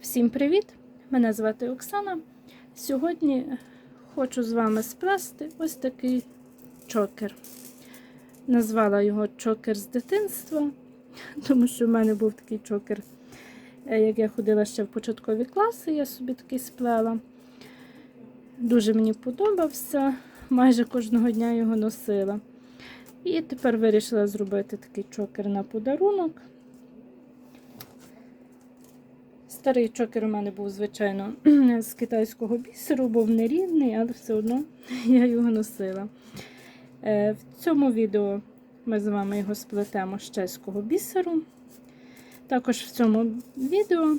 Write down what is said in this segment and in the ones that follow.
Всім привіт! Мене звати Оксана. Сьогодні хочу з вами сплести ось такий чокер. Назвала його чокер з дитинства, тому що в мене був такий чокер, е, як я ходила ще в початкові класи, я собі такий сплела. Дуже мені подобався, майже кожного дня його носила. І тепер вирішила зробити такий чокер на подарунок. Старий чокер у мене був, звичайно, з китайського бісеру, був нерідний, але все одно я його носила. Е, В цьому відео ми з вами його сплетемо з чеського бісеру. Також в цьому відео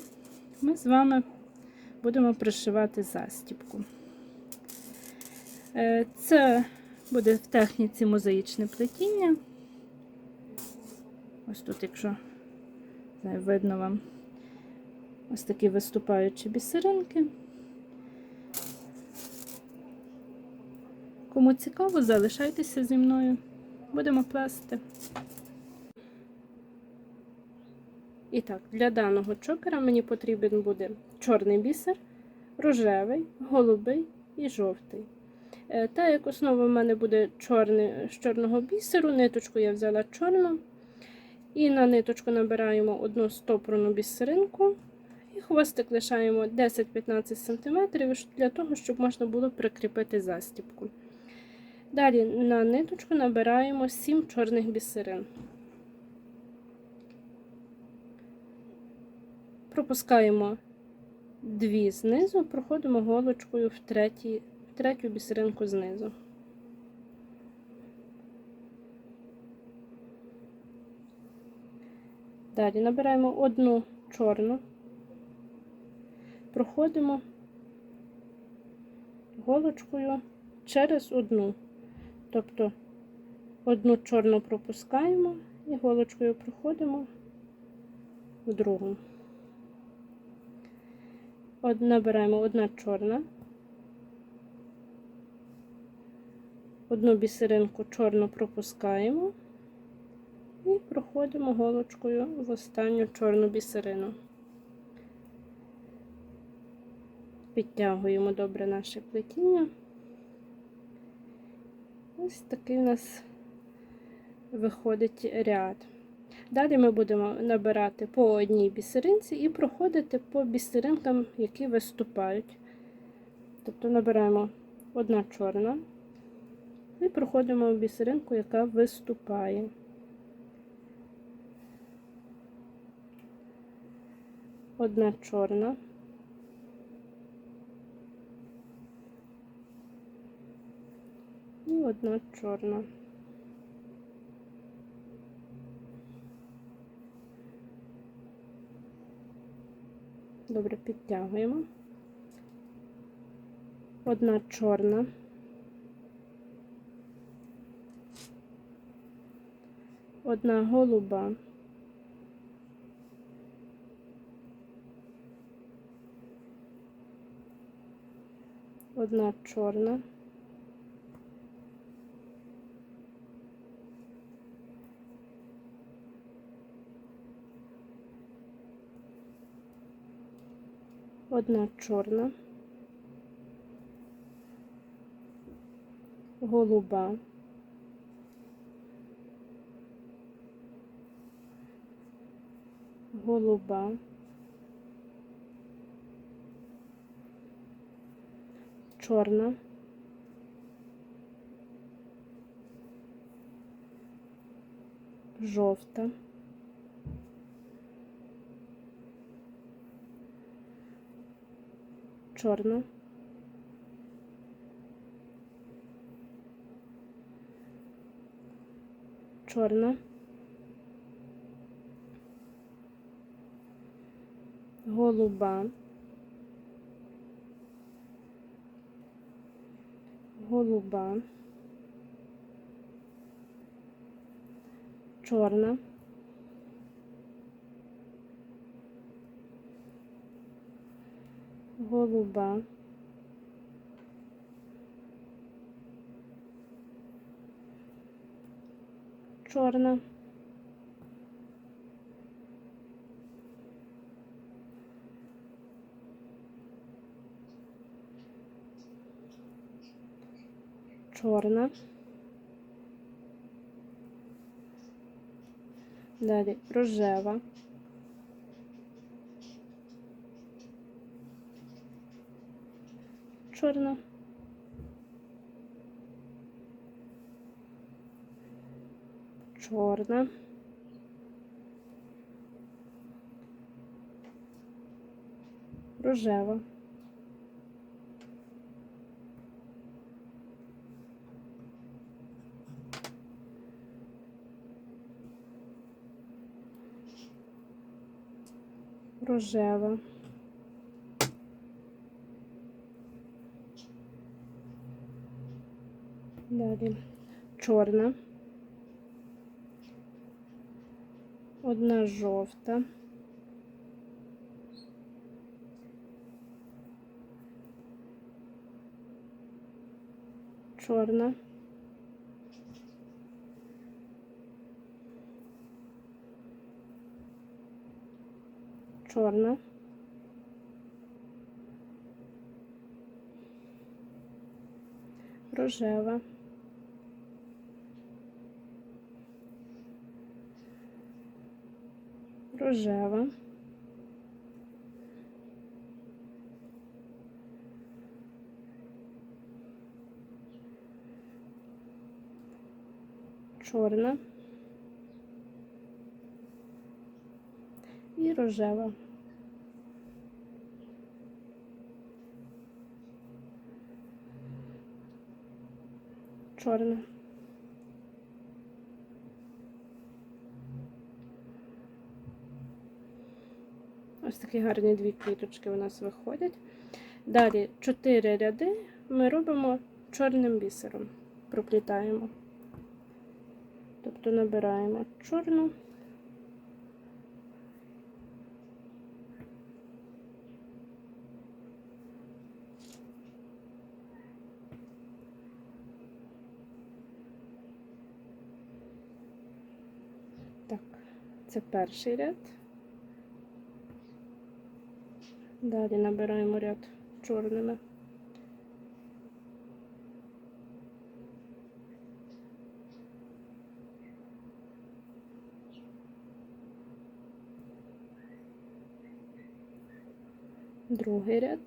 ми з вами будемо пришивати застібку. Е, Це буде в техніці мозаїчне плетіння. Ось тут, якщо видно вам. Ось такі виступаючі бісеринки. Кому цікаво, залишайтеся зі мною. Будемо плести. І так, для даного чокера мені потрібен буде чорний бісер, рожевий, голубий і жовтий. Е, Та як основа в мене буде чорний, з чорного бісеру, ниточку я взяла чорну. І на ниточку набираємо одну стопорну бісеринку. Хвостик лишаємо 10-15 см для того, щоб можна було прикріпити застібку. Далі на ниточку набираємо 7 чорних бісерин. Пропускаємо дві знизу, проходимо голочкою в, третій, в третю бісеринку знизу. Далі набираємо одну чорну проходимо голочкою через одну. Тобто одну чорну пропускаємо і голочкою проходимо в другу. Од, набираємо одна чорна, одну бісеринку чорну пропускаємо і проходимо голочкою в останню чорну бісерину. Підтягуємо добре наше плетіння. Ось такий у нас виходить ряд. Далі ми будемо набирати по одній бісеринці і проходити по бісеринкам, які виступають. Тобто набираємо одна чорна і проходимо в бісеринку, яка виступає. Одна чорна. І одна чорна. Добре, підтягуємо. Одна чорна. Одна голуба. Одна чорна. Одна чорна, голуба, голуба, чорна, жовта. Чорна, чорна, голуба, голуба, чорна. голуба. Чорна. Чорна. Далі рожева. Чорна. Чорна. Рожева. Рожева. Далі чорна. Одна жовта. Чорна. Чорна. Рожева. Рожева. Чорна. І рожева. Чорна. Ось такі гарні дві квіточки у нас виходять. Далі чотири ряди ми робимо чорним бісером, проплітаємо. Тобто набираємо чорну. Так, це перший ряд. Далі набираємо ряд чорними. Другий ряд.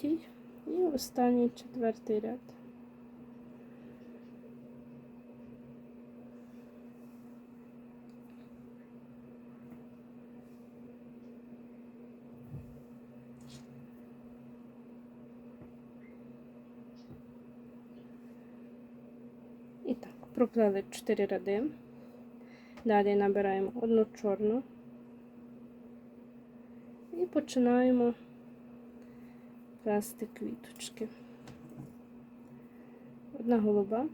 Третій і останній четвертий ряд. І так, проплели 4 ряди. Далі набираємо одну чорну і починаємо плести квіточки. Одна голуба.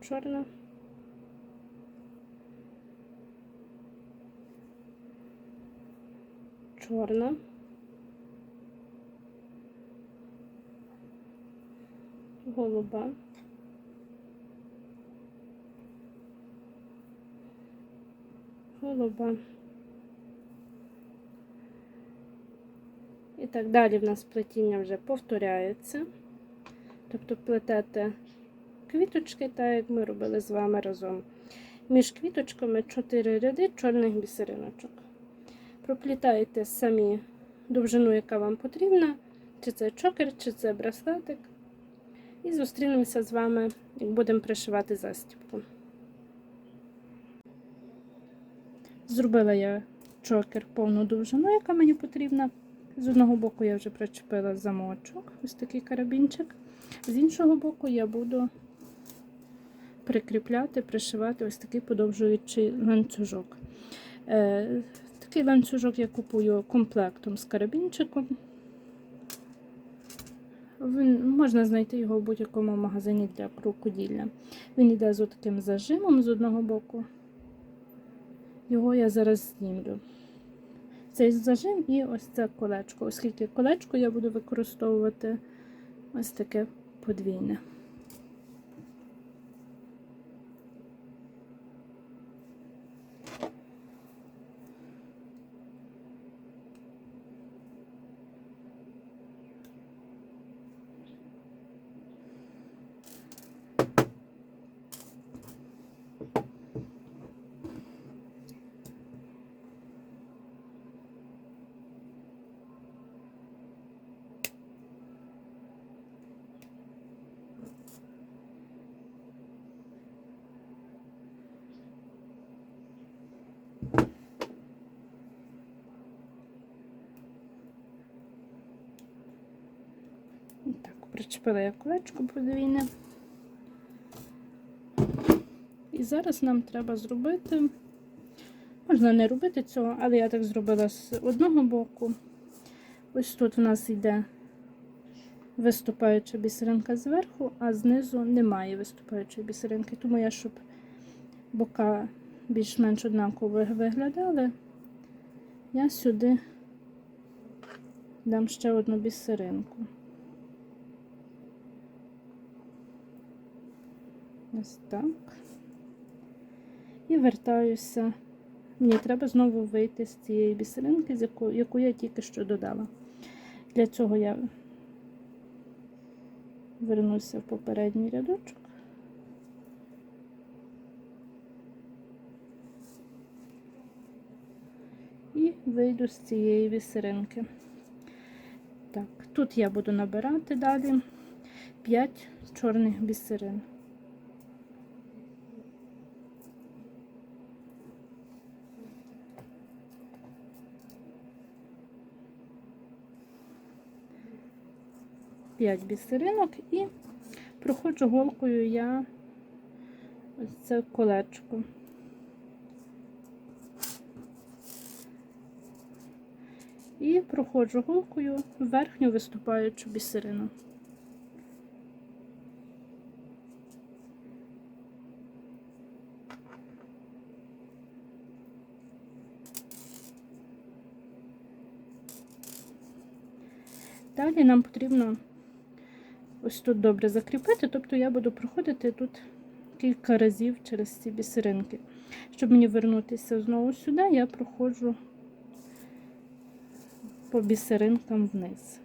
Чорна. Чорна. Голуба. Голуба. І так далі в нас плетіння вже повторяється. Тобто плетете квіточки, так як ми робили з вами разом. Між квіточками 4 ряди чорних бісериночок. Проплітаєте самі довжину, яка вам потрібна, чи це чокер, чи це браслетик. І зустрінемося з вами, як будемо пришивати застібку. Зробила я чокер повну довжину, яка мені потрібна. З одного боку я вже причепила замочок, ось такий карабінчик. З іншого боку я буду прикріпляти, пришивати ось такий подовжуючий ланцюжок. Е, такий ланцюжок я купую комплектом з карабінчиком. Він, можна знайти його в будь-якому магазині для крокоділля. Він йде з таким зажимом з одного боку Його я зараз знімлю. Цей зажим і ось це колечко, оскільки колечко я буду використовувати ось таке подвійне. Так, причепила я колечко подвійне. І зараз нам треба зробити, можна не робити цього, але я так зробила з одного боку. Ось тут в нас йде виступаюча бісеринка зверху, а знизу немає виступаючої бісеринки. Тому я, щоб бока більш-менш однаково виглядали, я сюди дам ще одну бісеринку. Ось так. І вертаюся. Мені треба знову вийти з цієї бісеринки, з яку, яку я тільки що додала. Для цього я вернуся в попередній рядочок. І вийду з цієї бісеринки. Так, тут я буду набирати далі 5 чорних бісерин. П'ять бісеринок і проходжу голкою я ось це колечко. І проходжу голкою верхню виступаючу бісерину. Далі нам потрібно ось тут добре закріпити, тобто я буду проходити тут кілька разів через ці бісеринки. Щоб мені вернутися знову сюди, я проходжу по бісеринкам вниз.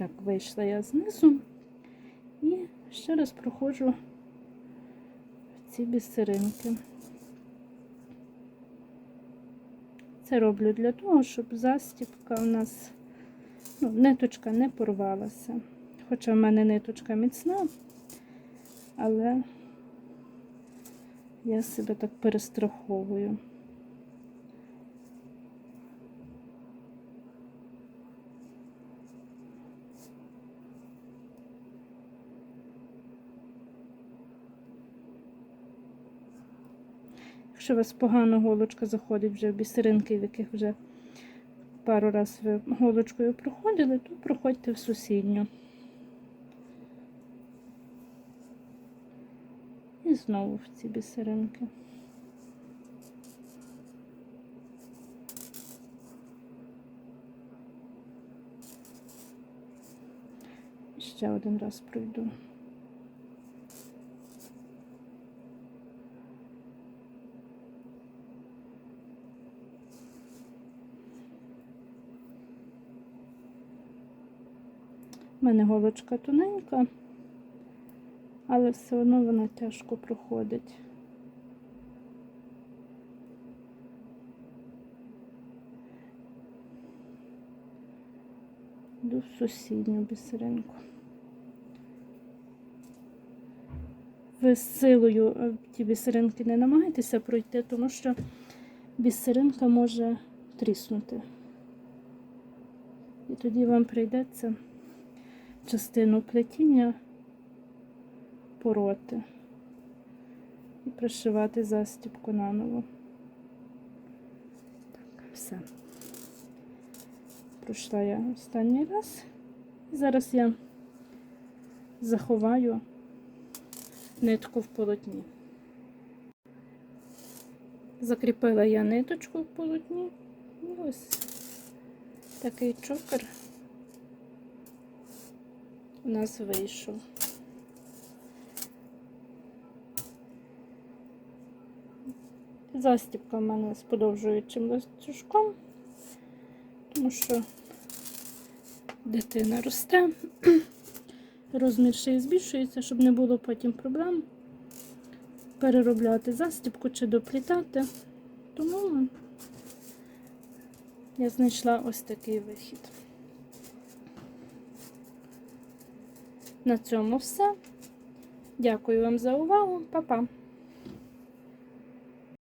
Так, вийшла я знизу і ще раз проходжу в ці бісеринки. Це роблю для того, щоб застіпка у нас, ну, ниточка не порвалася. Хоча в мене ниточка міцна, але я себе так перестраховую. Якщо у вас погано голочка заходить вже в бісеринки, в яких вже пару разів ви голочкою проходили, то проходьте в сусідню. І знову в ці бісеринки. Ще один раз пройду. Мене голочка тоненька, але все одно вона тяжко проходить. Йду в сусідню бісеринку. ви з силою е, ті бісеринки не намагайтеся пройти, тому що бісеринка може тріснути. І тоді вам прийдеться частину плетіння пороти і пришивати застібку наново. Так, все. Пройшла я останній раз. Зараз я заховаю нитку в полотні. Закріпила я ниточку в полотні. І ось такий чокер у нас вийшов. Застібка в мене з подовжуючим ланцюжком, тому що дитина росте, розмір шиї збільшується, щоб не було потім проблем переробляти застібку чи доплітати. Тому я знайшла ось такий вихід. На цьому все. Дякую вам за увагу. Па-па!